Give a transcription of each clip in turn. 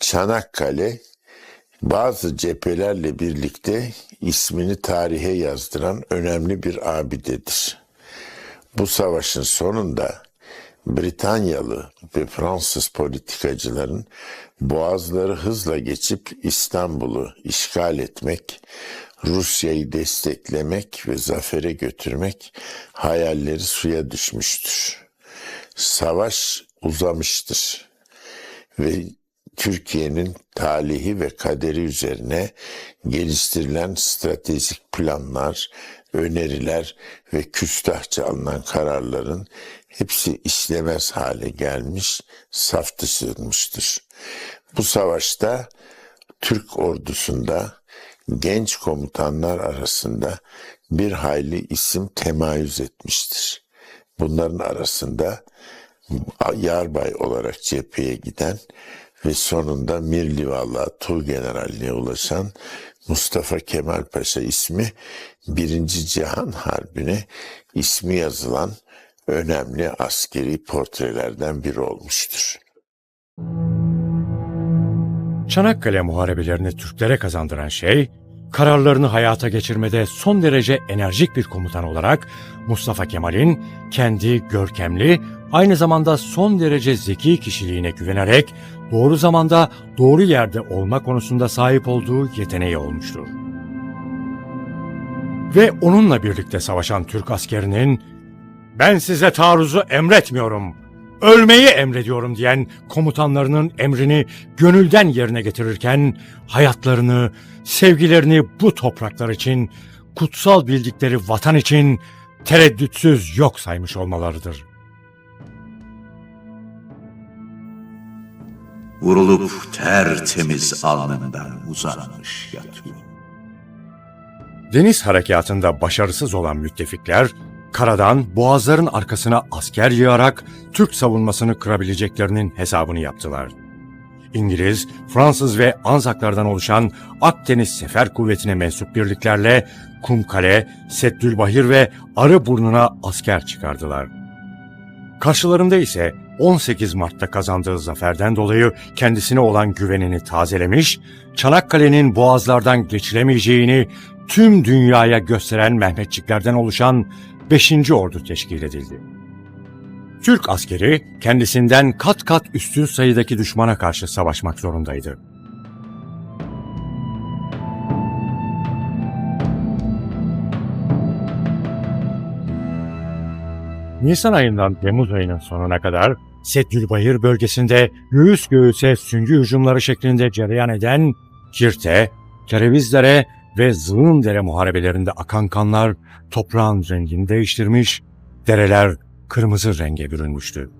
Çanakkale bazı cephelerle birlikte ismini tarihe yazdıran önemli bir abidedir. Bu savaşın sonunda Britanyalı ve Fransız politikacıların boğazları hızla geçip İstanbul'u işgal etmek, Rusya'yı desteklemek ve zafere götürmek hayalleri suya düşmüştür. Savaş uzamıştır ve Türkiye'nin talihi ve kaderi üzerine geliştirilen stratejik planlar, öneriler ve küstahça alınan kararların hepsi işlemez hale gelmiş, saf dışılmıştır. Bu savaşta Türk ordusunda genç komutanlar arasında bir hayli isim temayüz etmiştir. Bunların arasında yarbay olarak cepheye giden ve sonunda Mirlivallah Tuğgeneralliğe ulaşan Mustafa Kemal Paşa ismi Birinci Cihan Harbi'ne ismi yazılan önemli askeri portrelerden biri olmuştur. Çanakkale muharebelerini Türklere kazandıran şey, kararlarını hayata geçirmede son derece enerjik bir komutan olarak Mustafa Kemal'in kendi görkemli, aynı zamanda son derece zeki kişiliğine güvenerek doğru zamanda doğru yerde olma konusunda sahip olduğu yeteneği olmuştur. Ve onunla birlikte savaşan Türk askerinin ben size taarruzu emretmiyorum, ölmeyi emrediyorum diyen komutanlarının emrini gönülden yerine getirirken hayatlarını, sevgilerini bu topraklar için, kutsal bildikleri vatan için tereddütsüz yok saymış olmalarıdır. Vurulup tertemiz alnından uzanmış yatıyor. Deniz harekatında başarısız olan müttefikler, karadan boğazların arkasına asker yığarak Türk savunmasını kırabileceklerinin hesabını yaptılar. İngiliz, Fransız ve Anzaklardan oluşan Akdeniz Sefer Kuvveti'ne mensup birliklerle Kumkale, Seddülbahir ve Arıburnu'na asker çıkardılar. Karşılarında ise 18 Mart'ta kazandığı zaferden dolayı kendisine olan güvenini tazelemiş, Çanakkale'nin boğazlardan geçilemeyeceğini tüm dünyaya gösteren Mehmetçiklerden oluşan 5. Ordu teşkil edildi. Türk askeri kendisinden kat kat üstün sayıdaki düşmana karşı savaşmak zorundaydı. Nisan ayından Temmuz ayının sonuna kadar Seddülbayır bölgesinde göğüs göğüse süngü hücumları şeklinde cereyan eden Kirte, Kerevizlere ve Zığındere muharebelerinde akan kanlar toprağın rengini değiştirmiş, dereler kırmızı renge bürünmüştü.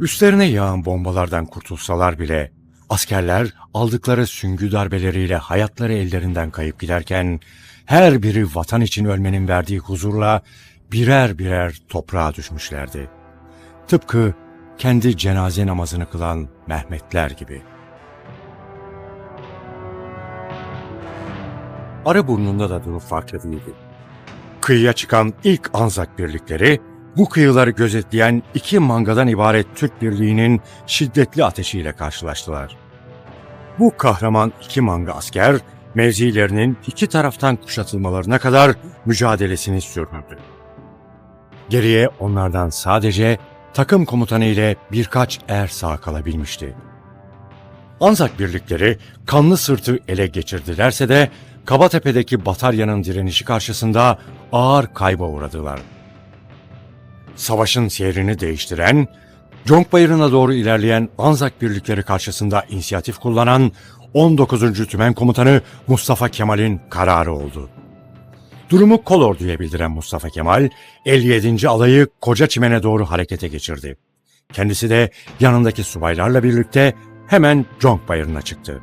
Üstlerine yağan bombalardan kurtulsalar bile askerler aldıkları süngü darbeleriyle hayatları ellerinden kayıp giderken her biri vatan için ölmenin verdiği huzurla birer birer toprağa düşmüşlerdi. Tıpkı kendi cenaze namazını kılan Mehmetler gibi. Arıburnu'nda da durum farklı değildi. Kıyıya çıkan ilk Anzak birlikleri, bu kıyıları gözetleyen iki mangadan ibaret Türk birliğinin şiddetli ateşiyle karşılaştılar. Bu kahraman iki manga asker, mevzilerinin iki taraftan kuşatılmalarına kadar mücadelesini sürdürdü. Geriye onlardan sadece takım komutanı ile birkaç er sağ kalabilmişti. Anzak birlikleri kanlı sırtı ele geçirdilerse de Kabatepe'deki bataryanın direnişi karşısında ağır kayba uğradılar. Savaşın seyrini değiştiren, Conkbayırı'na doğru ilerleyen Anzak birlikleri karşısında inisiyatif kullanan 19. Tümen Komutanı Mustafa Kemal'in kararı oldu. Durumu Kolordu'ya bildiren Mustafa Kemal, 57. alayı Koca Çimen'e doğru harekete geçirdi. Kendisi de yanındaki subaylarla birlikte hemen Conk Bayırı'na çıktı.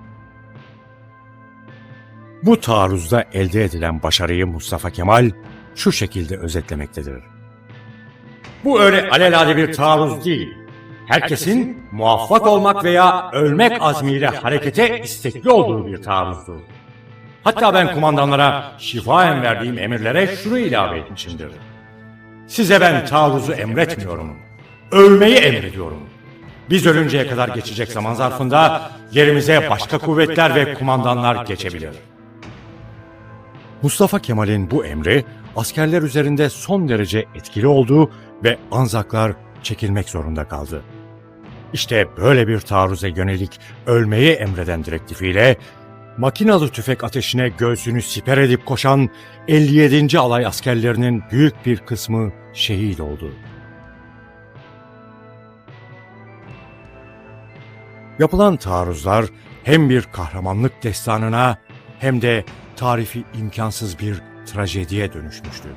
Bu taarruzda elde edilen başarıyı Mustafa Kemal şu şekilde özetlemektedir. Bu öyle alelade bir taarruz değil. Herkesin muvaffak olmak veya ölmek azmiyle harekete istekli olduğu bir taarruzdur. Hatta ben kumandanlara şifaen verdiğim emirlere şunu ilave etmişimdir. Size ben taarruzu emretmiyorum. ölmeyi emrediyorum. Biz ölünceye kadar geçecek zaman zarfında yerimize başka kuvvetler ve kumandanlar geçebilir. Mustafa Kemal'in bu emri askerler üzerinde son derece etkili oldu ve Anzaklar çekilmek zorunda kaldı. İşte böyle bir taarruza yönelik ölmeyi emreden direktifiyle makinalı tüfek ateşine göğsünü siper edip koşan 57. alay askerlerinin büyük bir kısmı şehit oldu. Yapılan taarruzlar hem bir kahramanlık destanına hem de tarifi imkansız bir trajediye dönüşmüştü.